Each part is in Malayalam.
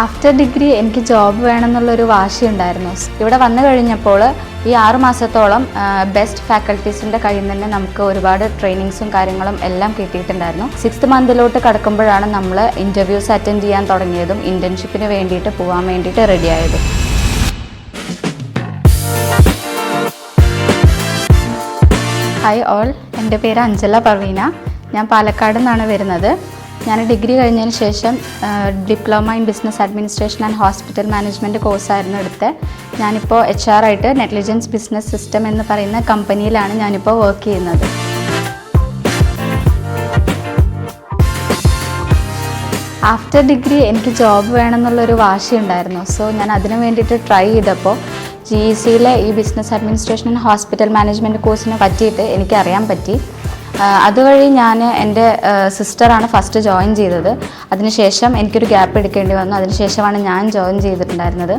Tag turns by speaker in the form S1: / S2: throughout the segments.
S1: ആഫ്റ്റർ ഡിഗ്രി എനിക്ക് ജോബ് വേണമെന്നുള്ളൊരു വാശിയുണ്ടായിരുന്നു. ഇവിടെ വന്നു കഴിഞ്ഞപ്പോൾ ഈ ആറു മാസത്തോളം ബെസ്റ്റ് ഫാക്കൽറ്റീസിന്റെ കയ്യിൽ നിന്ന് നമുക്ക് ഒരുപാട് ട്രെയിനിങ്സും കാര്യങ്ങളും എല്ലാം കിട്ടിയിട്ടുണ്ടായിരുന്നു. സിക്സ്ത് മന്തിലോട്ട് കടക്കുമ്പോഴാണ് നമ്മൾ ഇന്റർവ്യൂസ് അറ്റൻഡ് ചെയ്യാൻ തുടങ്ങിയതും ഇന്റേൺഷിപ്പിന് വേണ്ടിയിട്ട് പോകാൻ വേണ്ടിയിട്ട് റെഡിയായതും ഹായ് ഓൾ എന്റെ പേര് അഞ്ജല പർവീന. ഞാൻ പാലക്കാട് നിന്നാണ് വരുന്നത്. ഞാൻ ഡിഗ്രി കഴിഞ്ഞതിന് ശേഷം diploma in business administration and hospital management കോഴ്സായിരുന്നു എടുത്ത് ഞാനിപ്പോൾ എച്ച് ആർ ആയിട്ട് നെഗ്ലിജൻസ് ബിസിനസ് സിസ്റ്റം എന്ന് പറയുന്ന കമ്പനിയിലാണ് ഞാനിപ്പോൾ വർക്ക് ചെയ്യുന്നത്. ആഫ്റ്റർ ഡിഗ്രി എനിക്ക് ജോബ് വേണമെന്നുള്ളൊരു വാശിയുണ്ടായിരുന്നു. സോ ഞാൻ അതിനു വേണ്ടിയിട്ട് ട്രൈ ചെയ്തപ്പോൾ ജി ഇ സിയിലെ ഈ business administration and hospital management കോഴ്സിനെ പറ്റിയിട്ട് എനിക്കറിയാൻ പറ്റി. അതുവഴി ഞാൻ എന്റെ സിസ്റ്ററാണ് ഫസ്റ്റ് ജോയിൻ ചെയ്തത്. അതിനുശേഷം എനിക്കൊരു ഗ്യാപ്പ് എടുക്കേണ്ടി വന്നു. അതിനുശേഷമാണ് ഞാൻ ജോയിൻ ചെയ്തിട്ടുണ്ടായിരുന്നത്.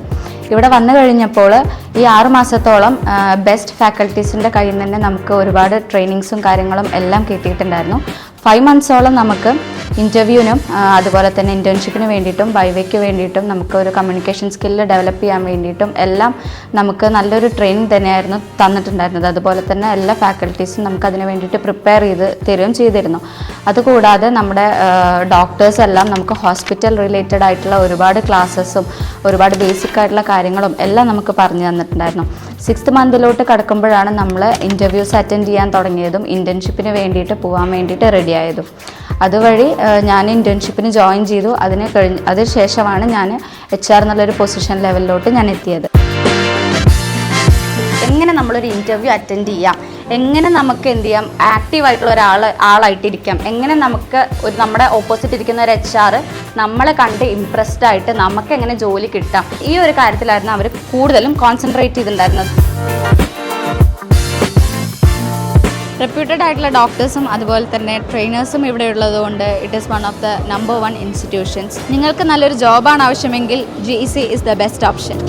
S1: ഇവിടെ വന്നു കഴിഞ്ഞപ്പോൾ ഈ ആറു മാസത്തോളം ബെസ്റ്റ് ഫാക്കൽറ്റീസിന്റെ കയ്യിൽ നിന്ന് തന്നെ നമുക്ക് ഒരുപാട് ട്രെയിനിങ്സും കാര്യങ്ങളും എല്ലാം കിട്ടിയിട്ടുണ്ടായിരുന്നു. ഫൈവ് മന്ത്സോളം നമുക്ക് ഇന്റർവ്യൂവിനും അതുപോലെ തന്നെ ഇന്റേൺഷിപ്പിന് വേണ്ടിയിട്ടും ബൈവേക്ക് വേണ്ടിയിട്ടും നമുക്ക് ഒരു കമ്മ്യൂണിക്കേഷൻ സ്കില്ല് ഡെവലപ്പ് ചെയ്യാൻ വേണ്ടിയിട്ടും എല്ലാം നമുക്ക് നല്ലൊരു ട്രെയിനിങ് തന്നെയായിരുന്നു തന്നിട്ടുണ്ടായിരുന്നത്. അതുപോലെ തന്നെ എല്ലാ ഫാക്കൽറ്റീസും നമുക്ക് അതിന് വേണ്ടിയിട്ട് പ്രിപ്പയർ ചെയ്ത് തരുകയും ചെയ്തിരുന്നു. അതുകൂടാതെ നമ്മുടെ ഡോക്ടേഴ്സ് എല്ലാം നമുക്ക് ഹോസ്പിറ്റൽ റിലേറ്റഡ് ആയിട്ടുള്ള ഒരുപാട് ക്ലാസ്സസും ഒരുപാട് ബേസിക് ആയിട്ടുള്ള കാര്യങ്ങളും എല്ലാം നമുക്ക് പറഞ്ഞു തന്നിട്ടുണ്ടായിരുന്നു. സിക്സ്ത് മന്തിലോട്ട് കടക്കുമ്പോഴാണ് നമ്മൾ ഇന്റർവ്യൂസ് അറ്റൻഡ് ചെയ്യാൻ തുടങ്ങിയതും ഇന്റേൺഷിപ്പിന് വേണ്ടിയിട്ട് പോകാൻ വേണ്ടിയിട്ട് റെഡിയായതും അതുവഴി ഞാൻ ഇന്റേൺഷിപ്പിന് ജോയിൻ ചെയ്തു. അതിന് കഴിഞ്ഞ് അതിനുശേഷമാണ് ഞാൻ എച്ച് ആർ എന്നുള്ളൊരു പൊസിഷൻ ലെവലിലോട്ട് ഞാൻ എത്തിയത്. എങ്ങനെ നമ്മളൊരു ഇന്റർവ്യൂ അറ്റൻഡ് ചെയ്യാം? എങ്ങനെ നമുക്ക് എന്ത് ചെയ്യാം? ആക്റ്റീവായിട്ടുള്ള ഒരാൾ ആളായിട്ടിരിക്കാം. എങ്ങനെ നമുക്ക് ഒരു നമ്മുടെ ഓപ്പോസിറ്റ് ഇരിക്കുന്ന ഒരു എച്ച് ആർ നമ്മളെ കണ്ട് ഇമ്പ്രസ്ഡ് ആയിട്ട് നമുക്ക് എങ്ങനെ ജോലി കിട്ടാം. ഈ ഒരു കാര്യത്തിലായിരുന്നു അവർ കൂടുതലും കോൺസെൻട്രേറ്റ് ചെയ്തിട്ടുണ്ടായിരുന്നത്. റെപ്യൂട്ടഡ് ആയിട്ടുള്ള ഡോക്ടേഴ്സും അതുപോലെ തന്നെ ട്രെയിനേഴ്സും ഇവിടെ ഉള്ളതുകൊണ്ട് it is one of the number one institutions നിങ്ങൾക്ക് നല്ലൊരു ജോബാണ് ആവശ്യമെങ്കിൽ G C is the best option